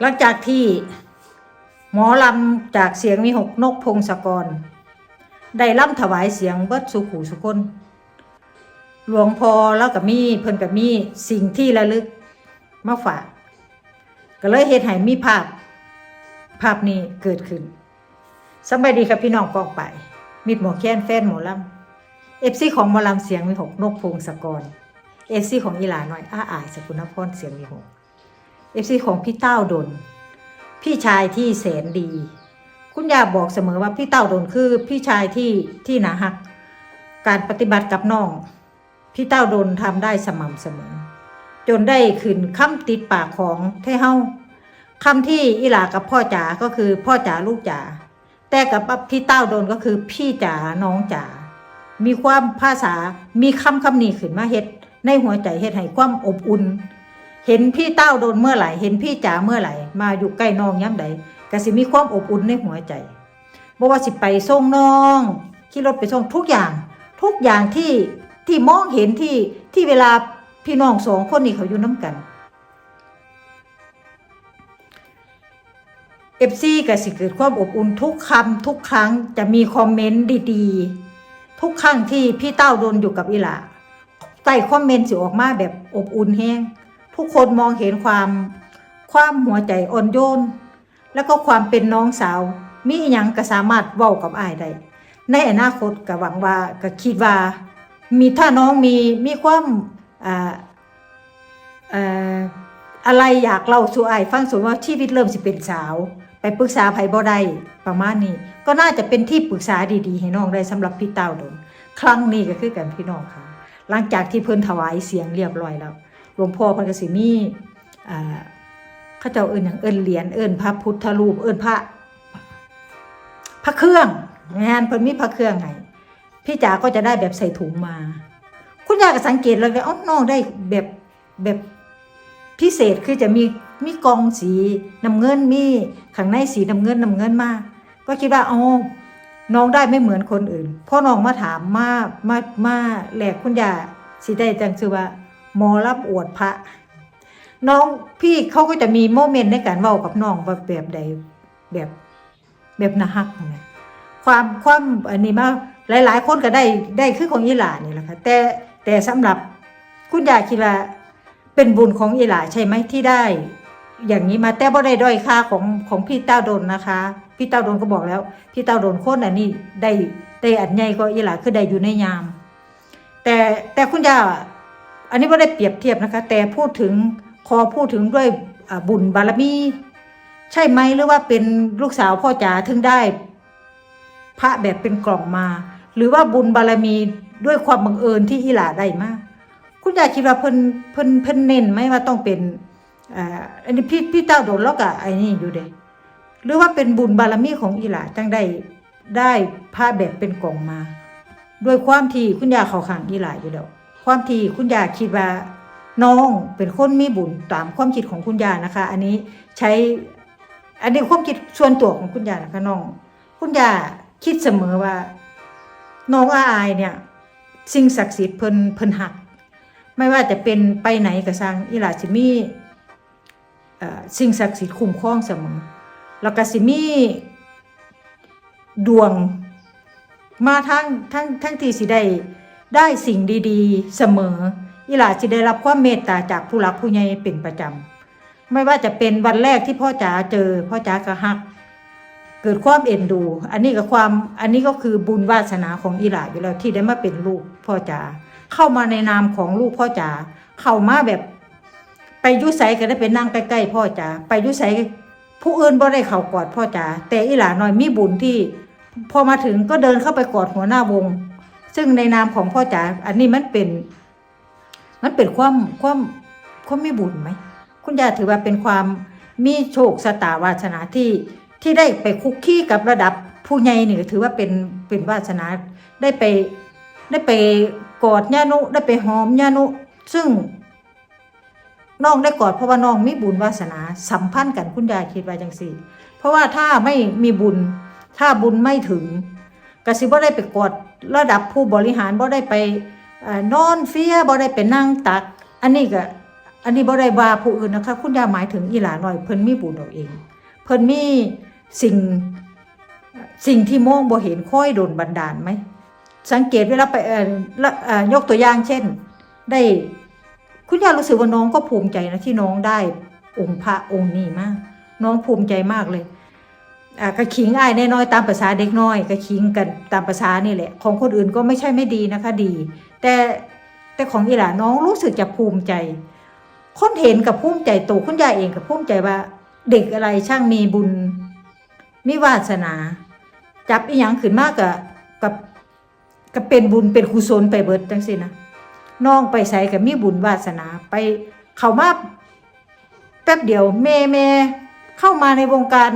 หลังจากที่หมอลำจากเสียงมีหกนกพงศกร ได้ล่ำถวายเสียงเบิดสุขูสุคน หลวงพ่อแล้วกับมีเพิ่นกับมีสิ่งที่ระลึกมาฝาก ก็เลยเฮ็ดให้มีภาพภาพนี้เกิดขึ้นสบายดีครับพี่น้องปองไป มิดหมอแค้นแฟนหมอลำเอฟซีของหมอลำเสียงมีหกนกพงศกรเอฟซีของอีหลาน้อยอ้าอายสกุลพรเสียงมีหก เอฟซีของพี่เต้าดน พี่ชายที่แสนดี คุณยาบอกเสมอว่าพี่เต้าดนคือพี่ชายที่ที่หนาหัก การปฏิบัติกับน้อง พี่เต้าดนทำได้สม่ำเสมอ จนได้ขึ้นคำติดปากของเท่เฮาคำที่อีหลากับพ่อจ๋าก็คือพ่อจ๋าลูกจ๋าแต่กับพี่เต้าโดนก็คือพี่จ๋าน้องจ๋ามีความภาษามีคำคำนี้ขึ้นมาเฮ็ด ในหัวใจเฮ็ดให้ความอบอุ่น เห็นพี่เต้าโดนเมื่อไหร่ เห็นพี่จ๋าเมื่อไหร่ มาอยู่ใกล้น้องย้ำใดก็สิมีความอบอุ่นในหัวใจบ่ว่าสิไปส่งน้องขี่รถไปส่งทุกอย่าง ทุกอย่างที่ที่มองเห็นที่ที่เวลาพี่น้องสองคนนี้เขาอยู่น้ำกันเอฟซีก็สิเกิดความอบอุ่นทุกคำทุกครั้งจะมีคอมเมนต์ดีๆ ทุกครั้งที่พี่เต้าโดนอยู่กับอีหลาใต้คอมเมนต์สิออกมาแบบอบอุ่นแห้ง ทุกคนมองเห็นความความหัวใจอ่อนโยน แล้วก็ความเป็นน้องสาว มีอหยังก็สามารถเว้ากับอ้ายได้ในอนาคตก็หวังว่าก็คิดว่า มีถ้าน้องมีมีความอ่าอ่ออะไรอยากเล่าสู่อ้ายฟังสมมติว่าชีวิตเริ่มสิเป็นสาว ไปปรึกษาไผบ่ได้ประมาณนี้ ก็น่าจะเป็นที่ปรึกษาดีๆ ให้น้องได้สำหรับพี่เต้าดนครั้งนี้ก็คือกันพี่น้องค่ะ หลังจากที่เพิ่นถวายเสียงเรียบร้อยแล้ว หลวงพ่อพิ่นกสิมีอ่าเจ้าเอิ้นหยังเอิ้นเหรียญเอิ้นพระพุทธรูปเอิ้นพระ พระเครื่องงานเพิ่นมีพระเครื่องให้พี่จ๋าก็จะได้แบบใส่ถุงมา คุณยายก็สังเกตเลยว่าอ๋อน้องได้แบบแบบพิเศษคือจะมีมีกองสีน้ำเงินมีข้างในสีน้ำเงินน้ำเงินมาก ก็คิดว่าอ๋อน้องได้ไม่เหมือนคนอื่นพ่อน้องมาถามมามามาแหลกคุณยาสิได้จังชื่อว่า หมอรับอวดพระ น้องพี่เขาก็จะมีโมเมนต์ในการเว้ากับน้องว่าแบบใดแบบแบบน่าฮักนะความความอันนี้มาหลายๆ คนก็ได้ได้คือของอีหลานี่แหละค่ะแต่แต่สำหรับคุณยายคิดว่าเป็นบุญของอีหลาใช่ไหมที่ได้ อย่างนี้มาแต่บ่ได้ด้อยค่าของของพี่เต้าดนนะคะ พี่เต้าดนก็บอกแล้ว พี่เต้าดนโคนอันนี้ได้ได้อันใหญ่ก็อีหลาคือได้อยู่ในยาม แต่แต่คุณยา อันนี้ไม่ได้เปรียบเทียบนะคะ แต่พูดถึงพอพูดถึงด้วยบุญบารมี ใช่ไหมหรือว่าเป็นลูกสาวพ่อจ๋าถึงได้ พระแบบเป็นกล่องมา หรือว่าบุญบารมีด้วยความบังเอิญที่อีหลาได้มาก คุณยายคิดว่าเพิ่นเพิ่นเพิ่นเน้นไหมว่าต้องเป็นอันนี้พี่พี่เต้าโดนแล้วก็ไอ้นี่อยู่เด้หรือว่าเป็นบุญบารมีของอีหลาจังได้ได้พระแบบเป็นกล่องมา ด้วยความที่คุณยาเขาขังอีหลาอยู่แล้ว ความที่คุณยาคิดว่าน้องเป็นคนมีบุญตามความคิดของคุณยานะคะ อันนี้ใช้ อันนี้ความคิดส่วนตัวของคุณยานะคะน้อง คุณยาคิดเสมอว่า น้องอาอายเนี่ย สิ่งศักดิ์สิทธิ์เพิ่นเพิ่นหัก ไม่ว่าจะเป็นไปไหนก็สร้างอีหลาสิมี่สิ่งศักดิ์สิทธิ์คุ้มครองเสมอ แล้วก็สิมีดวงมาทั้งทั้งทั้งที่สิได้ ได้สิ่งดีๆ เสมอ อีหลาสิได้รับความเมตตาจากผู้หลักผู้ใหญ่เป็นประจำไม่ว่าจะเป็นวันแรกที่พ่อจ๋าเจอ พ่อจ๋าก็ฮัก เกิดความเอ็นดู อันนี้ก็ความอันนี้ก็คือบุญวาสนาของอีหลาอยู่แล้วที่ได้มาเป็นลูกพ่อจ๋าเข้ามาในนามของลูกพ่อจ๋าเข้ามาแบบ ไปยุไสก็ได้ไปนั่งใกล้ๆพ่อจ๋าไปยุไสผู้อื่นบ่ได้เข้ากอดพ่อจ๋าแต่อีหลาน้อยมีบุญที่ พอมาถึงก็เดินเข้าไปกอดหัวหน้าวง ซึ่งในนามของพ่อจ๋าอันนี้มันเป็น มันเป็นความความความมีบุญไหม คุณยายถือว่าเป็นความมีโชคสตาวาสนาที่ที่ได้ไปคุกคีกับระดับผู้ใหญ่นี่ถือว่าเป็นเป็นวาสนาได้ไปได้ไปกอดย่านุได้ไปหอมย่านุซึ่งน้องได้กอดเพราะว่าน้องมีบุญวาสนาสัมพันธ์กันคุณยายคิดว่าจังสี่ เพราะว่าถ้าไม่มีบุญ ถ้าบุญไม่ถึงกสิบ่ได้ไปกอดระดับผู้บริหารบ่ได้ไปนอนเฟียบ่ได้ไปนั่งตัก อันนี้ก็อันนี้บ่ได้ว่าผู้อื่นนะคะ คุณยายหมายถึงอีหลาน้อยเพิ่นมีบุญเอาเอง เพิ่นมีสิ่งสิ่งที่มองบ่เห็นค่อยโดนบันดาลไหม สังเกตเวลาไปเอ่อยกตัวอย่างเช่น ได้คุณยายรู้สึกว่าน้องก็ภูมิใจนะที่น้องได้องค์พระองค์นี้มาก น้องภูมิใจมากเลย อ่ากระขิงอายน้อยๆตามภาษาเด็กน้อยกระขิงกันตามภาษานี่แหละ ของคนอื่นก็ไม่ใช่ไม่ดีนะคะดี แต่แต่ของอีหลาน้องรู้สึกจะภูมิใจ คนเห็นกับภูมิใจตัวคุณยายเองกับภูมิใจว่า เด็กอะไรช่างมีบุญมีวาสนา จับอีหยังขึ้นมากกับกับกับเป็นบุญเป็นกุศลไปเบิดจังสินะน้องไปใส่กับมีบุญวาสนาไปเขามาแป๊บเดียวเมเมเข้ามาในวงการ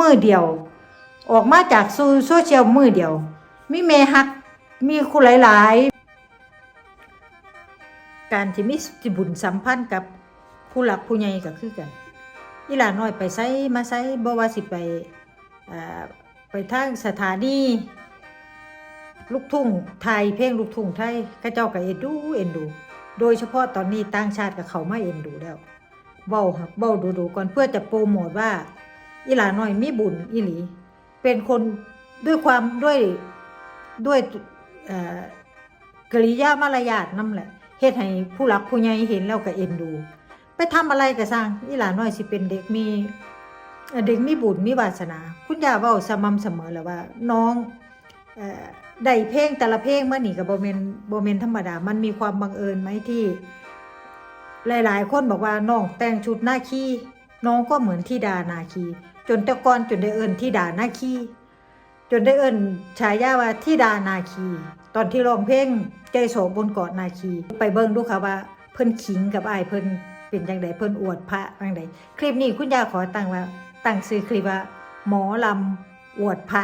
มือเดียว ออกมาจากโซโซเชียลมือเดียว มีเมฮัก มีคุณหลาย ๆ การที่มีสิบุญสัมพันธ์กับผู้หลักผู้ใหญ่ก็คือกันอีหลาน้อยไปไสมาไสบ่ว่าสิไปไปทางสถานีลูกทุ่งไทยเพลงลูกทุ่งไทยเข้าเจ้าก็เอ็นดูเอ็นดู โดยเฉพาะตอนนี้ต่างชาติกับเขามาเอ็นดูแล้วเบาเบาดูดูก่อนเพื่อจะโปรโมทว่า อีหลาน้อยมีบุญอีหลี เป็นคนด้วยความด้วยด้วยกริยามารยาทนั่นแหละเฮ็ดให้ผู้หลักผู้ใหญ่เห็นแล้วก็เอ็นดู ไปทำอะไรก็สร้างอีหลาน้อยสิเป็นเด็กมีเด็กมีบุญมีวาสนา คุณย่าเว้าสม่ำเสมอแล้วว่า น้องเอ่อได้เพลงแต่ละเพลงเมานี่ก็บ่แม่นบ่แม่นธรรมดา มันมีความบังเอิญไหมที่ หลาย ๆ คนบอกว่าน้องแต่งชุดหน้าขี้น้องก็เหมือนที่ดานาคี จนต่ก่อนจนได้เอิ้นที่ดานาคี จนได้เอิ้นฉายาว่าที่ดานาคี ตอนที่ร้องเพลงใจโสบนเกาะนาคี ไปเบิ่งดูค่ะว่า เพิ่นขิงกับอ้ายเพิ่นเป็นจังไดเพิ่นอวดพระจังไดคลิปนี้คุณยาขอตั้งว่าตั้งชื่อคลิปว่าหมอลำอวดพระ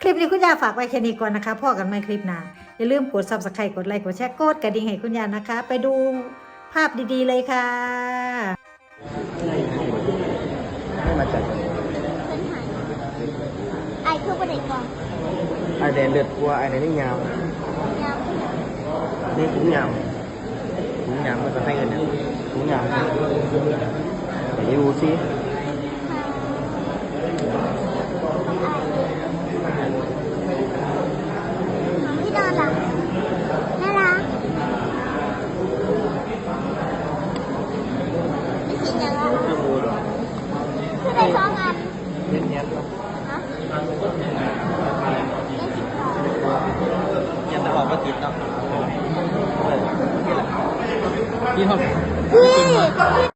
คลิปนี้คุณยาฝากไว้แค่นี้ก่อนนะคะพ่อกันใหม่คลิปหน้าอย่าลืมกด subscribe กดไลค์กดแชร์กดกระดิ่งให้คุณยานะคะ ไปดูภาพดีๆเลยค่ะ ไม่มาจาก ไอ้คือประเด็นก่อนไอแดนเลือดกลัวไอแดนนี่ยาวยาวนี่ถุงยา